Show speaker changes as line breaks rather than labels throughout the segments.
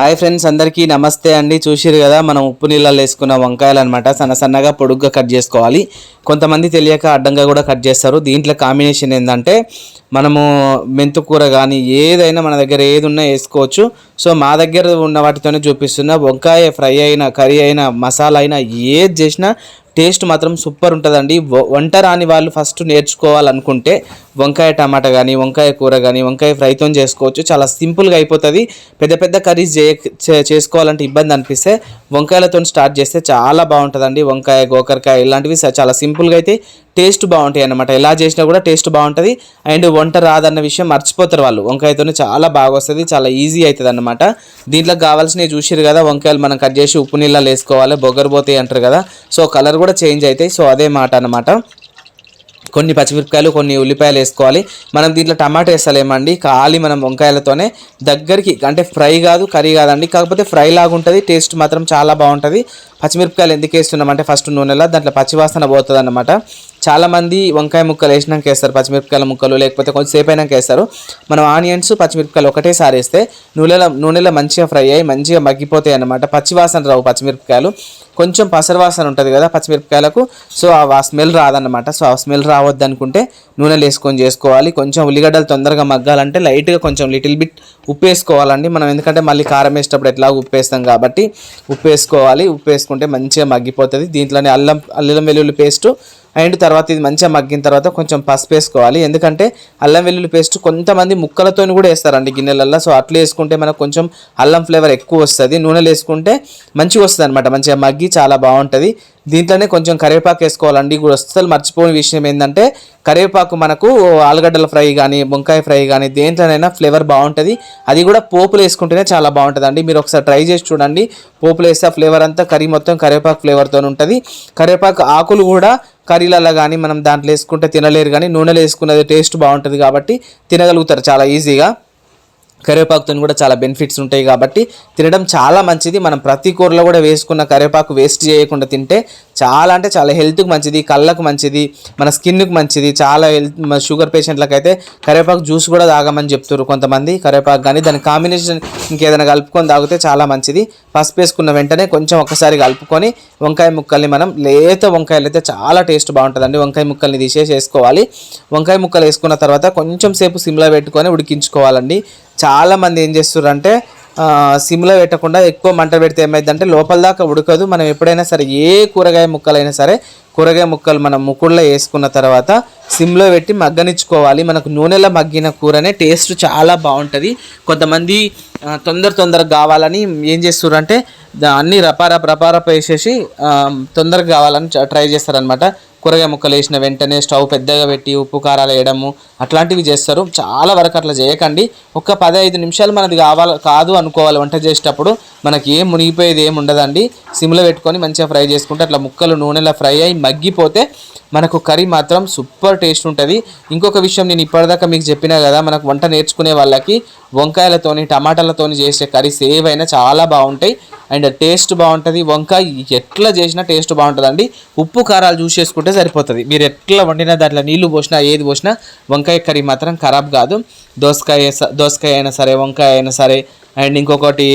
Hi friends అందరికీ నమస్తే అండి. చూసిరు కదా మనం ఉప్పు నీళ్ళలో వేసుకున్న వంకాయలు అనమాట సన్న సన్నగా పొడుగ్గా కట్ చేసుకోవాలి. కొంతమంది తెలియక అడ్డంగా కూడా కట్ చేస్తారు. దీంట్లో కాంబినేషన్ ఏంటంటే మనము మెంతు కూర కానీ ఏదైనా మన దగ్గర ఏది ఉన్నా వేసుకోవచ్చు. సో మా దగ్గర ఉన్న వాటితోనే చూపిస్తున్న వంకాయ ఫ్రై అయినా కర్రీ అయినా మసాలా అయినా ఏది చేసినా టేస్ట్ మాత్రం సూపర్ ఉంటుందండి. వంట రాని వాళ్ళు ఫస్ట్ నేర్చుకోవాలనుకుంటే వంకాయ టమాటా కానీ వంకాయ కూర కానీ వంకాయ ఫ్రైతో చేసుకోవచ్చు. చాలా సింపుల్గా అయిపోతుంది. పెద్ద పెద్ద కర్రీస్ చేయ చేసుకోవాలంటే ఇబ్బంది అనిపిస్తే వంకాయలతో స్టార్ట్ చేస్తే చాలా బాగుంటుందండి. వంకాయ గోకరకాయ ఇలాంటివి చాలా సింపుల్గా అయితే టేస్ట్ బాగుంటాయి అన్నమాట. ఎలా చేసినా కూడా టేస్ట్ బాగుంటుంది. అండ్ వంట రాదన్న విషయం మర్చిపోతారు వాళ్ళు. వంకాయతోనే చాలా బాగా వస్తుంది చాలా ఈజీ అవుతుంది అన్నమాట. దీంట్లో కావాల్సినవి చూసిరు కదా వంకాయలు మనం కట్ చేసి ఉప్పు నీళ్ళలో వేసుకోవాలి బొగ్గరిపోతాయి అంటారు కదా. సో కలర్ కూడా చేంజ్ అవుతాయి. సో అదే మాట అనమాట కొన్ని పచ్చిమిరపకాయలు కొన్ని ఉల్లిపాయలు వేసుకోవాలి. మనం దీంట్లో టమాటా వేస్తలేమండి. ఖాళీ మనం వంకాయలతోనే దగ్గరికి అంటే ఫ్రై కాదు కర్రీ కాదండి. కాకపోతే ఫ్రై లాగా ఉంటుంది టేస్ట్ మాత్రం చాలా బాగుంటుంది. పచ్చిమిరపకాయలు ఎందుకు వేస్తున్నామంటే ఫస్ట్ నూనెలో దాంట్లో పచ్చివాసన పోతుంది అనమాట చాలామంది వంకాయ ముక్కలు వేసినాక వేస్తారు పచ్చిమిరపకాయల ముక్కలు లేకపోతే కొంచెం సేపు అయినాక వేస్తారు. మనం ఆనియన్స్ పచ్చిమిరపకాయలు ఒకటేసారి వేస్తే నూనెలో నూనెలో మంచిగా ఫ్రై అయ్యి మంచిగా మగ్గిపోతాయి అన్నమాట. పచ్చివాసన రావు పచ్చిమిరపకాయలు. కొంచెం పసరవాసన ఉంటుంది కదా పచ్చిమిరపకాయలకు సో ఆ స్మెల్ రాదన్నమాట. సో ఆ స్మెల్ రావద్దు అనుకుంటే నూనెలు వేసుకొని చేసుకోవాలి. కొంచెం ఉల్లిగడ్డలు తొందరగా మగ్గాలంటే లైట్గా కొంచెం లిటిల్ బిట్ ఉప్పు వేసుకోవాలండి. మనం ఎందుకంటే మళ్ళీ కారం వేసేటప్పుడు ఎట్లా ఉప్పు వేస్తాం కాబట్టి ఉప్పు వేసుకోవాలి. ఉప్పు వేసుకుంటే మంచిగా మగ్గిపోతుంది. దీంట్లోనే అల్లం అల్లం వెల్లుల్లి పేస్టు అండ్ తర్వాత ఇది మంచిగా మగ్గిన తర్వాత కొంచెం పసుపు వేసుకోవాలి. ఎందుకంటే అల్లం వెల్లుల్లి పేస్ట్ కొంతమంది ముక్కలతో కూడా వేస్తారండి గిన్నెలల్లో. సో అట్లా వేసుకుంటే మనకు కొంచెం అల్లం ఫ్లేవర్ ఎక్కువ వస్తుంది. నూనెలు వేసుకుంటే మంచిగా వస్తుంది అనమాట మంచిగా మగ్గి చాలా బాగుంటుంది. దీంట్లోనే కొంచెం కరివేపాకు వేసుకోవాలండి. కూడా అస్సలు మర్చిపోని విషయం ఏంటంటే కరివేపాకు మనకు ఆలుగడ్డల ఫ్రై కానీ వంకాయ ఫ్రై కానీ దేంట్లోనైనా ఫ్లేవర్ బాగుంటుంది. అది కూడా పోపులు వేసుకుంటేనే చాలా బాగుంటుందండి. మీరు ఒకసారి ట్రై చేసి చూడండి. పోపులు వేస్తే ఫ్లేవర్ అంతా కర్రీ మొత్తం కరివేపాకు ఫ్లేవర్తో ఉంటుంది. కరివేపాకు ఆకులు కూడా కర్రీలలో కానీ మనం దాంట్లో వేసుకుంటే తినలేరు కానీ నూనెలో వేసుకున్నది టేస్ట్ బాగుంటుంది కాబట్టి తినగలుగుతారు చాలా ఈజీగా కరివేపాకుతో కూడా చాలా బెనిఫిట్స్ ఉంటాయి కాబట్టి తినడం చాలా మంచిది. మనం ప్రతి కూరలో కూడా వేసుకున్న కరివేపాకు వేస్ట్ చేయకుండా తింటే చాలా అంటే చాలా హెల్త్కి మంచిది కళ్ళకు మంచిది మన స్కిన్కి మంచిది. చాలా హెల్త్ షుగర్ పేషెంట్లకు అయితే కరివేపాకు జ్యూస్ కూడా తాగమని చెప్తారు కొంతమంది. కరివేపాకు కానీ దాని కాంబినేషన్ ఇంకేదైనా కలుపుకొని తాగితే చాలా మంచిది. పసుపు వేసుకున్న వెంటనే కొంచెం ఒక్కసారి కలుపుకొని వంకాయ ముక్కల్ని మనం లేత వంకాయలు అయితే చాలా టేస్ట్ బాగుంటుందండి. వంకాయ ముక్కల్ని తీసేసి వేసుకోవాలి. వంకాయ ముక్కలు వేసుకున్న తర్వాత కొంచెం సేపు సిమ్లో పెట్టుకొని ఉడికించుకోవాలండి. చాలామంది ఏం చేస్తారంటే సిమ్లో పెట్టకుండా ఎక్కువ మంట పెడితే ఏమైందంటే లోపల దాకా ఉడకదు. మనం ఎప్పుడైనా సరే ఏ కూరగాయ ముక్కలైనా సరే కూరగాయ ముక్కలు మనం ముక్కుడులో వేసుకున్న తర్వాత సిమ్లో పెట్టి మగ్గనిచ్చుకోవాలి. మనకు నూనెలో మగ్గిన కూరనే టేస్ట్ చాలా బాగుంటుంది. కొంతమంది తొందర తొందరగా కావాలని ఏం చేస్తారంటే అన్ని రపారప రపారప వేసేసి తొందరగా కావాలని చ- ట్రై చేస్తారనమాట కూరగాయ ముక్కలు వేసిన వెంటనే స్టవ్ పెద్దగా పెట్టి ఉప్పు కారాలు వేయడము అట్లాంటివి చేస్తారు. చాలా వరకు అట్లా చేయకండి. ఒక పదహైదు నిమిషాలు మనది కావాలి కాదు అనుకోవాలి వంట చేసేటప్పుడు మనకి ఏం మునిగిపోయేది ఏం ఉండదండి. సిమ్లో పెట్టుకొని మంచిగా ఫ్రై చేసుకుంటే అట్లా ముక్కలు నూనెలో ఫ్రై అయ్యి మగ్గిపోతే మనకు కర్రీ మాత్రం సూపర్ టేస్ట్ ఉంటుంది. ఇంకొక విషయం నేను ఇప్పటిదాకా మీకు చెప్పినా కదా మనకు వంట నేర్చుకునే వాళ్ళకి వంకాయలతోని టమాటాలతోని చేసే కర్రీస్ ఏవైనా చాలా బాగుంటాయి. అండ్ టేస్ట్ బాగుంటుంది. వంకాయ ఎట్లా చేసినా టేస్ట్ బాగుంటుందండి. ఉప్పు కారాలు చూసేసుకుంటే సరిపోతుంది. మీరు ఎట్లా వండినా దాంట్లో నీళ్ళు పోసినా ఏది పోసినా వంకాయ కర్రీ మాత్రం ఖరాబ్ కాదు. దోసకాయ దోసకాయ అయినా సరే వంకాయ అయినా సరే అండ్ ఇంకొకటి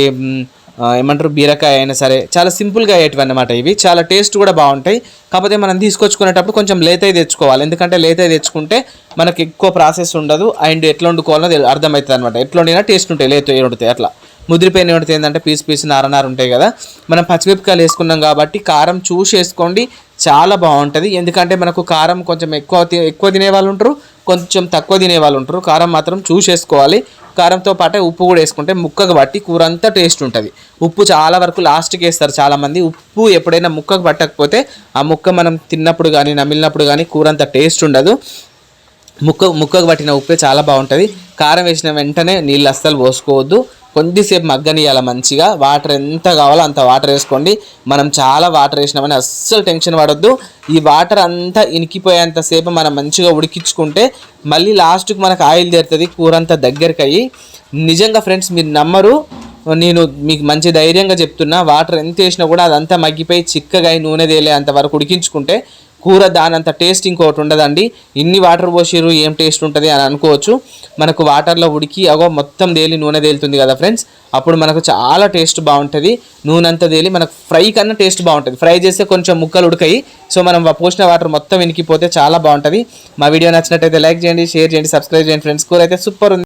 ఏమంటారు బీరకాయ అయినా సరే చాలా సింపుల్గా అయ్యేటివి అన్నమాట ఇవి. చాలా టేస్ట్ కూడా బాగుంటాయి. కాకపోతే మనం తీసుకొచ్చుకునేటప్పుడు కొంచెం లేతై తెచ్చుకోవాలి. ఎందుకంటే లేతై తెచ్చుకుంటే మనకి ఎక్కువ ప్రాసెస్ ఉండదు. అండ్ ఎట్లా వండుకోవాలో అర్థమవుతుంది అనమాట ఎట్లా వండినా టేస్ట్ ఉంటాయి. లేత వండుతాయి అట్లా. ముదిరిపోయిన వండితే ఏంటంటే పీస్ పీస్ నారనారు ఉంటాయి కదా. మనం పచ్చిమిరపకాయలు వేసుకున్నాం కాబట్టి కారం చూసి వేసుకోండి చాలా బాగుంటుంది. ఎందుకంటే మనకు కారం కొంచెం ఎక్కువ ఎక్కువ తినే వాళ్ళు ఉంటారు కొంచెం తక్కువ తినే వాళ్ళు ఉంటారు. కారం మాత్రం చూసేసుకోవాలి కారంతో పాటే ఉప్పు కూడా వేసుకుంటే ముక్కకు బట్టి కూర అంతా టేస్ట్ ఉంటుంది. ఉప్పు చాలా వరకు లాస్ట్కి వేస్తారు చాలామంది. ఉప్పు ఎప్పుడైనా ముక్కకు పట్టకపోతే ఆ ముక్క మనం తిన్నప్పుడు కానీ నమిలినప్పుడు కానీ కూర అంత టేస్ట్ ఉండదు. ముక్క ముక్కకు పట్టిన ఉప్పే చాలా బాగుంటుంది. కారం వేసిన వెంటనే నీళ్ళు అస్సలు పోసుకోవద్దు. కొద్దిసేపు మగ్గనియాల మంచిగా. వాటర్ ఎంత కావాలో అంత వాటర్ వేసుకోండి. మనం చాలా వాటర్ వేసినామని అస్సలు టెన్షన్ పడొద్దు. ఈ వాటర్ అంతా ఇనికిపోయేంతసేపు మనం మంచిగా ఉడికించుకుంటే మళ్ళీ లాస్ట్కి మనకు ఆయిల్ తీరుతుంది కూర అంతా దగ్గరికి అయ్యి నిజంగా ఫ్రెండ్స్ మీరు నమ్మరు. నేను మీకు మంచి ధైర్యంగా చెప్తున్నా. వాటర్ ఎంత వేసినా కూడా అదంతా మగ్గిపోయి చిక్కగా నూనె తేలే అంత వరకు ఉడికించుకుంటే కూర దానంత టేస్ట్ ఇంకోటి ఉండదండి. ఇన్ని వాటర్ పోసిరు ఏం టేస్ట్ ఉంటుంది అని అనుకోవచ్చు. మనకు వాటర్లో ఉడికి అగో మొత్తం తేలి నూనె తేలుతుంది కదా ఫ్రెండ్స్. అప్పుడు మనకు చాలా టేస్ట్ బాగుంటుంది. నూనె అంతా తేలి మనకు ఫ్రై కన్నా టేస్ట్ బాగుంటుంది. ఫ్రై చేస్తే కొంచెం ముక్కలు ఉడకాయి సో మనం పోసిన వాటర్ మొత్తం ఇనికిపోతే చాలా బాగుంటుంది. మా వీడియో నచ్చినట్టయితే లైక్ చేయండి షేర్ చేయండి సబ్స్క్రైబ్ చేయండి ఫ్రెండ్స్. కూర అయితే సూపర్ ఉంది.